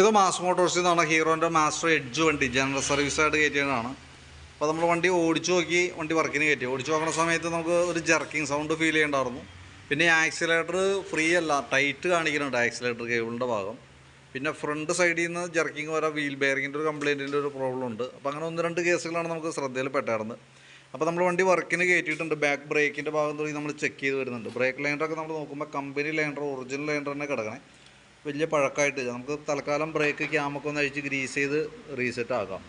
ഇത് മാസ് മോട്ടോഴ്സിൽ നിന്നാണ് ഹീറോന്റെ മാസ്റ്റർ എഡ്ജ് വണ്ടി ജനറൽ സർവീസായിട്ട് കയറ്റിയതാണ് അപ്പോൾ നമ്മൾ വണ്ടി ഓടിച്ചു നോക്കി വണ്ടി വർക്കിന് കയറ്റി ഓടിച്ചു നോക്കുന്ന സമയത്ത് നമുക്ക് ഒരു ജർക്കിംഗ് സൗണ്ട് ഫീൽ ചെയ്യണ്ടായിരുന്നു. പിന്നെ ആക്സിലേറ്റർ ഫ്രീ അല്ല ടൈറ്റ് കാണിക്കുന്നുണ്ട് ആക്സിലേറ്റർ കേബിളിന്റെ ഭാഗം. പിന്നെ ഫ്രണ്ട് സൈഡിൽ നിന്ന് ജർക്കിംഗ് വരെ വീൽ ബെയറിങ്ങിന്റെ ഒരു കംപ്ലയിന്റിന്റെ ഒരു പ്രോബ്ലം ഉണ്ട്. അപ്പോൾ അങ്ങനെ ഒന്ന് രണ്ട് കേസുകളാണ് നമുക്ക് ശ്രദ്ധയിൽ പെട്ടായിരുന്നത്. അപ്പോൾ നമ്മൾ വണ്ടി വർക്കിന് കയറ്റിയിട്ടുണ്ട് ബാക്ക് ബ്രേക്കിന്റെ ഭാഗം തുടങ്ങി നമ്മൾ ചെക്ക് ചെയ്ത് വരുന്നുണ്ട്. ബ്രേക്ക് ലൈൻഡറൊക്കെ നമ്മൾ നോക്കുമ്പോൾ കമ്പനി ലൈൻഡർ ഒറിജിനൽ ലൈൻഡർ തന്നെ കിടക്കണേ. വലിയ പഴക്കമായിട്ട്. നമുക്ക് തൽക്കാലം ബ്രേക്ക് ക്യാമൊക്കെ ഒന്ന് അഴിച്ച് ഗ്രീസ് ചെയ്ത് റീസെറ്റ് ആക്കാം.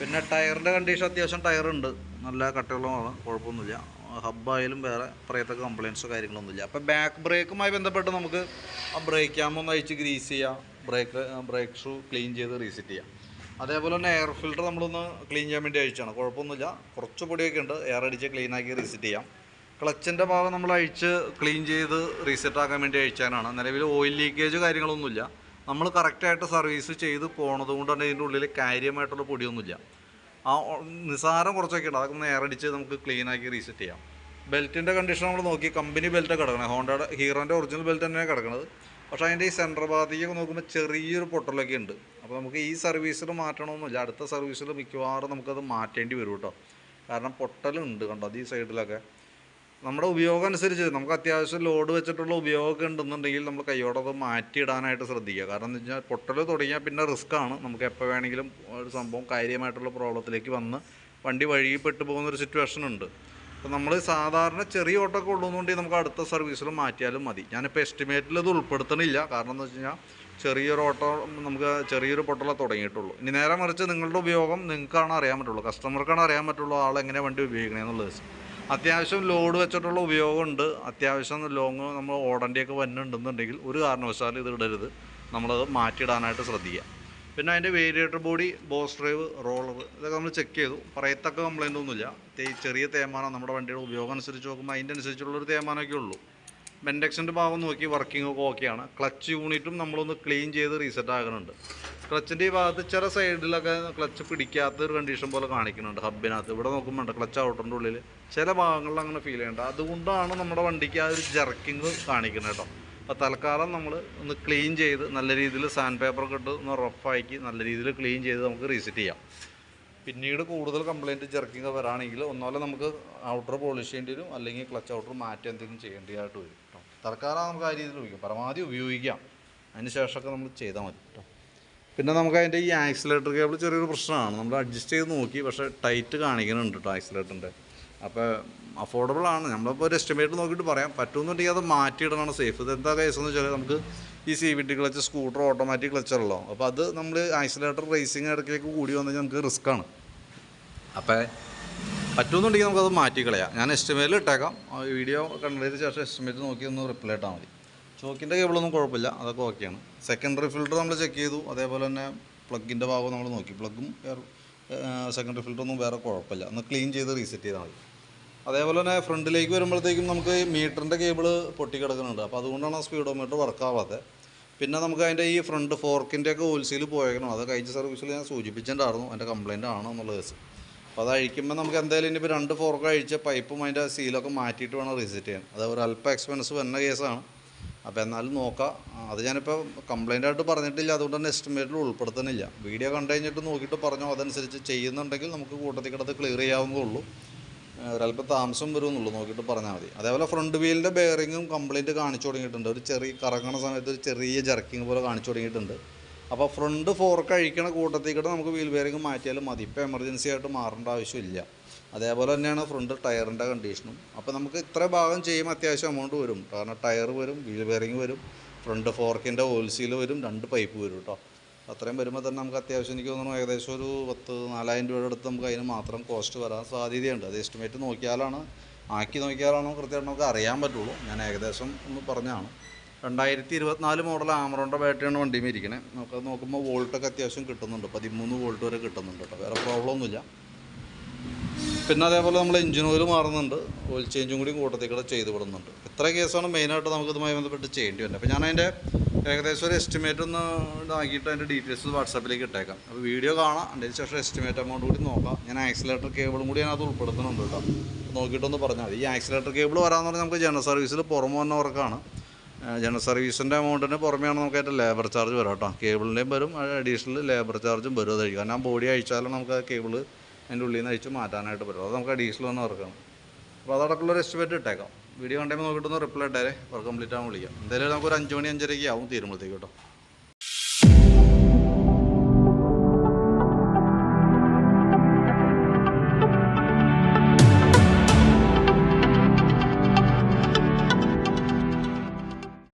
പിന്നെ ടയറിന്റെ കണ്ടീഷൻ അത്യാവശ്യം ടയറുണ്ട് നല്ല കട്ടിയുള്ളതാണ്. കുഴപ്പമൊന്നുമില്ല. ഹബ്ബായാലും വേറെ പ്രയത്തൊക്കെ കംപ്ലയിൻസോ കാര്യങ്ങളൊന്നുമില്ല അപ്പോൾ ബാക്ക് ബ്രേക്കുമായി ബന്ധപ്പെട്ട് നമുക്ക് ആ ബ്രേക്ക് ക്യാമൊന്ന് അഴിച്ച് ഗ്രീസ് ചെയ്യാം. ബ്രേക്ക് ബ്രേക്ക് ഷൂ ക്ലീൻ ചെയ്ത് റീസെറ്റ് ചെയ്യാം. അതേപോലെ തന്നെ എയർ ഫിൽറ്റർ നമ്മളൊന്ന് ക്ലീൻ ചെയ്യാൻ വേണ്ടി അഴിച്ചാണ്. കുഴപ്പമൊന്നുമില്ല. കുറച്ച് പൊടിയൊക്കെ ഉണ്ട്. എയർ അടിച്ച് ക്ലീൻ ആക്കി റീസെറ്റ് ചെയ്യാം. ക്ലച്ചിന്റെ ഭാഗം നമ്മൾ അഴിച്ച് ക്ലീൻ ചെയ്ത് റീസെറ്റ് ആക്കാൻ വേണ്ടി അഴിച്ചാനാണ് നിലവിൽ ഓയിൽ ലീക്കേജ് കാര്യങ്ങളൊന്നുമില്ല. നമ്മൾ കറക്റ്റായിട്ട് സർവീസ് ചെയ്ത് പോണത് കൊണ്ട് തന്നെ ഇതിന്റെ ഉള്ളിൽ കാര്യമായിട്ടുള്ള പൊടിയൊന്നുമില്ല. ആ നിസാരം കുറച്ചൊക്കെ ഉണ്ട്. അതൊക്കെ എയർ നമുക്ക് ക്ലീൻ ആക്കി റീസെറ്റ് ചെയ്യാം. ബെൽറ്റിന്റെ കണ്ടീഷൻ നമ്മൾ നോക്കി. കമ്പനി ബെൽറ്റ് കിടക്കണത് ഹോണ്ടയുടെ ഹീറോന്റെ ഒറിജിനൽ ബെൽറ്റ് തന്നെയാണ് കിടക്കുന്നത് പക്ഷേ അതിന്റെ ഈ സെന്റർ ഭാഗത്തേക്ക് നോക്കുമ്പോൾ ചെറിയൊരു പൊട്ടലൊക്കെ ഉണ്ട്. അപ്പോൾ നമുക്ക് ഈ സർവീസിൽ മാറ്റണമെന്നില്ല അടുത്ത സർവീസിൽ മിക്കവാറും നമുക്കത് മാറ്റേണ്ടി വരും കേട്ടോ. കാരണം പൊട്ടലുണ്ട് കണ്ടോ? അത് ഈ സൈഡിലൊക്കെ നമ്മുടെ ഉപയോഗം അനുസരിച്ച് നമുക്ക് അത്യാവശ്യം ലോഡ് വെച്ചിട്ടുള്ള ഉപയോഗമൊക്കെ ഉണ്ടെന്നുണ്ടെങ്കിൽ നമ്മൾ കൈയോടെ അത് മാറ്റിയിടാനായിട്ട് ശ്രദ്ധിക്കുക. കാരണം എന്ന് വെച്ചാൽ പൊട്ടൽ തുടങ്ങിയാൽ പിന്നെ റിസ്ക് ആണ്. നമുക്ക് എപ്പോൾ വേണമെങ്കിലും ഒരു സംഭവം കാര്യമായിട്ടുള്ള പ്രോബ്ലത്തിലേക്ക് വന്ന് വണ്ടി വഴിയിൽ പെട്ടു പോകുന്ന ഒരു സിറ്റുവേഷൻ ഉണ്ട്. അപ്പോൾ നമ്മൾ സാധാരണ ചെറിയ ഓട്ടമൊക്കെ ഉള്ളതുകൊണ്ടേ നമുക്ക് അടുത്ത സർവീസിൽ മാറ്റിയാലും മതി. ഞാനിപ്പോൾ എസ്റ്റിമേറ്റിൽ ഇത് ഉൾപ്പെടുത്തണില്ല. കാരണം എന്ന് വെച്ച് കഴിഞ്ഞാൽ ചെറിയൊരു ഓട്ടോ നമുക്ക് ചെറിയൊരു പൊട്ടല തുടങ്ങിയിട്ടുള്ളൂ. ഇനി നേരെ മറിച്ച് നിങ്ങളുടെ ഉപയോഗം നിങ്ങൾക്കാണ് അറിയാൻ പറ്റുള്ളൂ. കസ്റ്റമർക്കാണ് അറിയാൻ പറ്റുള്ളൂ ആൾ എങ്ങനെ വണ്ടി ഉപയോഗിക്കണമെന്നുള്ളത് അത്യാവശ്യം ലോഡ് വെച്ചിട്ടുള്ള ഉപയോഗമുണ്ട്. അത്യാവശ്യം ലോങ് നമ്മൾ ഓടേണ്ടിയൊക്കെ വന്നിട്ടുണ്ടെന്നുണ്ടെങ്കിൽ ഒരു കാരണവശാലും ഇത് ഇടരുത്. നമ്മളത് മാറ്റിയിടാനായിട്ട് ശ്രദ്ധിക്കുക. പിന്നെ അതിന്റെ variator body boss drive roller ഇതൊക്കെ നമ്മൾ ചെക്ക് ചെയ്തു. പറയത്തക്ക കംപ്ലൈന്റ് ഒന്നുമില്ല. ചെറിയ തേമാനം നമ്മുടെ വണ്ടിയുടെ ഉപയോഗം അനുസരിച്ച് നോക്കുമ്പോൾ അതിന്റെ അനുസരിച്ചുള്ളൊരു തേമാനമൊക്കെ ഉള്ളൂ. ബെൻഡെക്സിന്റെ ഭാഗം നോക്കി വർക്കിംഗ് ഒക്കെ ഓക്കെയാണ് ക്ലച്ച് യൂണിറ്റും നമ്മളൊന്ന് ക്ലീൻ ചെയ്ത് റീസെറ്റ് ആകുന്നുണ്ട് ക്ലച്ചിന്റെ ഈ ഭാഗത്ത് ചില സൈഡിലൊക്കെ ക്ലച്ച് പിടിക്കാത്ത ഒരു കണ്ടീഷൻ പോലെ കാണിക്കുന്നുണ്ട് ഹബിനകത്ത് ഇവിടെ നോക്കുമ്പോൾ ക്ലച്ച് ഔട്ടറിന്റെ ഉള്ളിൽ ചില ഭാഗങ്ങളിൽ അങ്ങനെ ഫീൽ ചെയ്യേണ്ട അതുകൊണ്ടാണ് നമ്മുടെ വണ്ടിക്ക് ആ ഒരു ജർക്കിങ് കാണിക്കുന്നത് കേട്ടോ. അപ്പോൾ തൽക്കാലം നമ്മൾ ഒന്ന് ക്ലീൻ ചെയ്ത് നല്ല രീതിയിൽ സാൻഡ് പേപ്പറൊക്കെ ഇട്ട് ഒന്ന് റഫാക്കി നല്ല രീതിയിൽ ക്ലീൻ ചെയ്ത് നമുക്ക് റീസെറ്റ് ചെയ്യാം. പിന്നീട് കൂടുതൽ കംപ്ലൈന്റ് ജർക്കിങ് വരാണെങ്കിൽ ഒന്നുമല്ല നമുക്ക് ഔട്ടർ പോളിഷ് ചെയ്യേണ്ടി വരും അല്ലെങ്കിൽ ക്ലച്ച് ഔട്ടർ മാറ്റി എന്തെങ്കിലും ചെയ്യേണ്ടതായിട്ട് വരും കേട്ടോ. തൽക്കാലം നമുക്ക് ആ രീതിയിൽ ഉപയോഗിക്കാം. പരമാവധി ഉപയോഗിക്കാം. അതിന് ശേഷമൊക്കെ നമ്മൾ ചെയ്താൽ മതി കേട്ടോ. പിന്നെ നമുക്ക് അതിന്റെ ഈ ആക്സിലേറ്റർ കേബിൾ ചെറിയൊരു പ്രശ്നമാണ്. നമ്മൾ അഡ്ജസ്റ്റ് ചെയ്ത് നോക്കി പക്ഷേ ടൈറ്റ് കാണിക്കുന്നുണ്ട് കേട്ടോ ആക്സിലേറ്ററിന്റെ. അപ്പോൾ അഫോർഡബിൾ ആണ്. നമ്മളിപ്പോൾ ഒരു എസ്റ്റിമേറ്റ് നോക്കിയിട്ട് പറയാം. പറ്റുമെന്നുണ്ടെങ്കിൽ അത് മാറ്റിയിടണമാണ് സേഫ് ഇത് എന്താ കേസ് എന്ന് വെച്ചാൽ നമുക്ക് ഈ C V T clutch scooter automatic ക്ലച്ചറല്ലോ അപ്പോൾ അത് നമ്മൾ ആക്സിലേറ്റർ റേസിംഗ് ഇടയ്ക്കിലേക്ക് കൂടി വന്നാൽ നമുക്ക് റിസ്ക് ആണ്. അപ്പോൾ പറ്റുമെന്നുണ്ടെങ്കിൽ നമുക്കത് മാറ്റിക്കളയാം. ഞാൻ എസ്റ്റിമേറ്റിൽ ഇട്ടേക്കാം. വീഡിയോ കണ്ടതിന് ശേഷം എസ്റ്റിമേറ്റ് നോക്കി ഒന്ന് റിപ്ലൈ ഇട്ടാൽ മതി. ചോക്കിന്റെ കേബിളൊന്നും കുഴപ്പമില്ല. അതൊക്കെ ഓക്കെയാണ് സെക്കൻഡറി ഫിൽറ്റർ നമ്മൾ ചെക്ക് ചെയ്തു. അതേപോലെ തന്നെ പ്ലഗിന്റെ ഭാഗം നമ്മൾ നോക്കി. പ്ലഗും സെക്കൻഡറി ഫിൽറ്ററൊന്നും വേറെ കുഴപ്പമില്ല. ഒന്ന് ക്ലീൻ ചെയ്ത് റീസെറ്റ് ചെയ്താൽ മതി. അതേപോലെ തന്നെ ഫ്രണ്ടിലേക്ക് വരുമ്പോഴത്തേക്കും നമുക്ക് മീറ്ററിന്റെ കേബിൾ പൊട്ടിക്കിടക്കുന്നുണ്ട് അപ്പോൾ അതുകൊണ്ടാണ് ആ സ്പീഡോമീറ്റർ വർക്ക് ആവാത്തത് പിന്നെ നമുക്ക് അതിന്റെ ഈ ഫ്രണ്ട് ഫോർക്കിന്റെ ഒക്കെ ഹോൽസെയിൽ പോയേക്കണം. അത് കഴിച്ച സർവീസിൽ ഞാൻ സൂചിപ്പിച്ചിട്ടുണ്ടായിരുന്നു. അതിന്റെ കംപ്ലയിന്റ് ആണോ എന്നുള്ള കേസ്. അപ്പോൾ അത് അഴിക്കുമ്പോൾ നമുക്ക് എന്തായാലും ഇനിയിപ്പോൾ രണ്ട് ഫോർക്ക് അഴിച്ച പൈപ്പും അതിന്റെ സീലൊക്കെ മാറ്റിയിട്ട് വേണം റീസെറ്റ് ചെയ്യാൻ. അത് ഒരു അല്പ എക്സ്പെൻസ് വരുന്ന കേസാണ്. അപ്പോൾ എന്നാലും നോക്കാം. അത് ഞാനിപ്പോൾ കംപ്ലൈന്റ് ആയിട്ട് പറഞ്ഞിട്ടില്ല. അതുകൊണ്ട് തന്നെ എസ്റ്റിമേറ്റിൽ ഉൾപ്പെടുത്തുന്നില്ല. വീഡിയോ കണ്ടു കഴിഞ്ഞിട്ട് നോക്കിയിട്ട് പറഞ്ഞോ. അതനുസരിച്ച് ചെയ്യുന്നുണ്ടെങ്കിൽ നമുക്ക് കൂട്ടത്തിൽ കിടത്ത് ക്ലിയർ ചെയ്യാവുന്നതുള്ളൂ ഒരല്പം താമസം വരുമെന്നുള്ളൂ. നോക്കിയിട്ട് പറഞ്ഞാൽ മതി. അതേപോലെ ഫ്രണ്ട് വീലിന്റെ ബെയറിങ്ങും കംപ്ലൈന്റ് കാണിച്ചു തുടങ്ങിയിട്ടുണ്ട്. ഒരു ചെറിയ കറങ്ങണ സമയത്ത് ഒരു ചെറിയ ജർക്കിങ് പോലെ കാണിച്ചു തുടങ്ങിയിട്ടുണ്ട്. അപ്പോൾ ഫ്രണ്ട് ഫോർക്ക് അഴിക്കണ കൂട്ടത്തിൽ കൂടെ നമുക്ക് വീൽ ബെയറിങ് മാറ്റിയാലും മതി. ഇപ്പോൾ എമർജൻസി ആയിട്ട് മാറേണ്ട ആവശ്യമില്ല. അതേപോലെ തന്നെയാണ് ഫ്രണ്ട് ടയറിന്റെ കണ്ടീഷനും അപ്പോൾ നമുക്ക് ഇത്ര ഭാഗം ചെയ്യുമ്പോൾ അത്യാവശ്യം എമൗണ്ട് വരും. കാരണം ടയർ വരും വീൽ ബെയറിങ് വരും ഫ്രണ്ട് ഫോർക്കിന്റെ ഓയിൽ സീൽ വരും രണ്ട് പൈപ്പ് വരും കേട്ടോ അത്രയും വരുമ്പോൾ തന്നെ നമുക്ക് അത്യാവശ്യം എനിക്ക് തോന്നുന്നു ഏകദേശം ഒരു പത്ത് നാലായിരം രൂപയുടെ അടുത്ത് നമുക്ക് അതിന് മാത്രം കോസ്റ്റ് വരാൻ സാധ്യതയുണ്ട്. അത് എസ്റ്റിമേറ്റ് നോക്കിയാലാണ് ആക്കി നോക്കിയാലാണോ കൃത്യമായിട്ട് നമുക്ക് അറിയാൻ പറ്റുള്ളൂ. ഞാൻ ഏകദേശം ഒന്ന് പറഞ്ഞാണ് രണ്ടായിരത്തി ഇരുപത്തിനാല് മോഡൽ ആമറോണ്ട ബാറ്ററിയാണ് വണ്ടിയിൽ ഇരിക്കണേ നമുക്കത് നോക്കുമ്പോൾ വോൾട്ടൊക്കെ അത്യാവശ്യം കിട്ടുന്നുണ്ട്. പതിമൂന്ന് വോൾട്ട് വരെ കിട്ടുന്നുണ്ട് കേട്ടോ വേറെ പ്രോബ്ലം ഒന്നുമില്ല. പിന്നെ അതേപോലെ നമ്മൾ എഞ്ചിൻ ഓയിൽ മാറുന്നുണ്ട്. ഓയിൽ ചേഞ്ചും കൂടി കൂട്ടത്തിൽ കൂടെ ചെയ്ത് വിടുന്നുണ്ട്. ഇത്ര കേസാണ് മെയിനായിട്ട് നമുക്ക് ഇതുമായി ബന്ധപ്പെട്ട് ചെയ്യേണ്ടി വരുന്നത്. അപ്പോൾ ഞാൻ അതിന്റെ ഏകദേശം ഒരു എസ്റ്റിമേറ്റ് ഒന്ന് ഇതാക്കിയിട്ട് അതിന്റെ ഡീറ്റെയിൽസ് വാട്സാപ്പിലേക്ക് ഇട്ടേക്കാം. അപ്പോൾ വീഡിയോ കാണാം. അതിന് ശേഷം എസ്റ്റിമേറ്റ് എമൗണ്ട് കൂടി നോക്കാം. ഞാൻ ആക്സിലേറ്റർ കേബിളും കൂടി ഞാനത് ഉൾപ്പെടുത്തുന്നുണ്ട് കേട്ടോ. നോക്കിയിട്ടൊന്ന് പറഞ്ഞാൽ മതി. ഈ ആക്സിലേറ്റർ കേബിൾ വരാമെന്ന് പറഞ്ഞാൽ നമുക്ക് ജനറൽ സർവീസിൽ പുറമെ വന്ന ഉറക്കാണ് ജനറൽ സർവീസിന്റെ എമൗണ്ടിന് പുറമെയാണ് നമുക്ക് അതിന്റെ ലേബർ ചാർജ് വരാം കേട്ടോ. കേബിളിന്റെയും വരും. അഡീഷണൽ ലേബർ ചാർജും വരും അതായിരിക്കും. കാരണം ബോഡി അഴിച്ചാലും നമുക്ക് ആ കേബിൾ അതിന്റെ ഉള്ളിൽ നിന്ന് അഴിച്ച് മാറ്റാനായിട്ട് പറ്റും. അത് നമുക്ക് അഡീഷണൽ വന്ന് വർക്കാണ് അപ്പോൾ അതടക്കമുള്ള ഒരു എസ്റ്റിമേറ്റ് ഇട്ടേക്കാം. വീഡിയോ കണ്ടുമ്പോൾ നോക്കിയിട്ടൊന്ന് റിപ്ലൈ ഇട്ടേരെ. വർക്ക് കംപ്ലീറ്റ് ആകാൻ വിളിക്കാം. എന്തായാലും നമുക്ക് ഒരു അഞ്ച് മണി അഞ്ചരയ്ക്ക് ആവും തീരുമ്പോഴത്തേക്ക് കേട്ടോ.